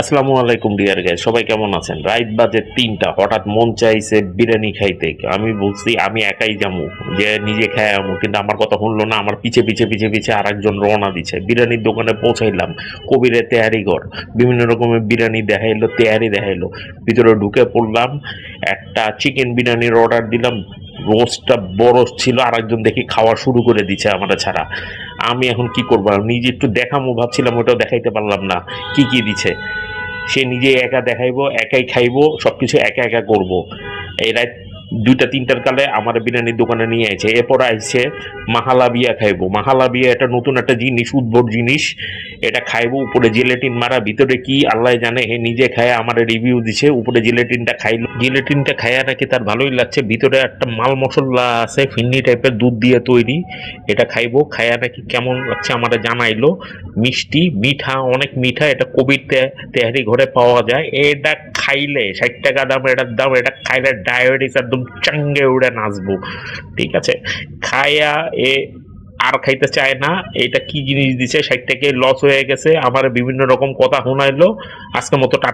আসসালামু আলাইকুম ডিয়ার গাই সবাই কেমন আছেন? রাইত বাজে তিনটা। হঠাৎ মন চাইছে বিরিয়ানি খাইতে। আমি বলছি, আমি একাই যাব যে নিজে খাই আমু, কিন্তু আমার কথা শুনলো না। আমার পিছে পিছে পিছে পিছে আর একজন রওনা দিছে। বিরিয়ানির দোকানে পৌঁছাইলাম। কবিরে তেহারি ঘর। বিভিন্ন রকমের বিরিয়ানি দেখাইলো, তেহারি দেখাইলো। ভিতরে ঢুকে পড়লাম। একটা চিকেন বিরিয়ানির অর্ডার দিলাম। রোস্টটা বড় ছিল। আর একজন দেখি খাওয়া শুরু করে দিছে আমার ছাড়া। আমি এখন কি করব? নিজে একটু দেখামো, ভাবছিলাম, ওটাও দেখাইতে পারলাম না। কি কি দিছে? সে নিজে একা দেখাইবো, একাই খাইব সব কিছু একা একা করব। এই রাত দুইটা, তিনটার কালে আমার বিরিয়ানির দোকানে নিয়ে আছে এরপর আইছে মাহালাবিয়া খাইবো। মাহালাবিয়া এটা নতুন একটা জিনিস, উদ্ভট জিনিস। এটা খাইবো, উপরে জিলেটিন মারা, ভিতরে কি আল্লাহ জানে, হে নিজে খায় আমার রিভিউ দিছে, উপরে জিলেটিনটা খাইলো। জিলেটিনটা খাইয়া নাকি তার ভালোই লাগছে, ভিতরে একটা মাল মশলা আছে, ফিন্নি টাইপের দুধ দিয়ে তৈরি। এটা খাইবো খাইয়া নাকি কেমন লাগছে আমার জানাইলো। মিষ্টি, মিঠা, অনেক মিঠা, এটা তে- তেহারি ঘরে পাওয়া যায়। এটা খাইলে, ষাট টাকা দাম, এটার দাম, এটা খাইলে ডায়াবেটিস একদম চাঙ্গে উড়ে নাচবো। ঠিক আছে? খাইয়া এ আর খাইতে চায় না এটা কি জিনিস দিছে? সাইড থেকে লস হয়ে গেছে আমার বিভিন্ন রকম কথা শোনাইলো আজকে মতো টাটা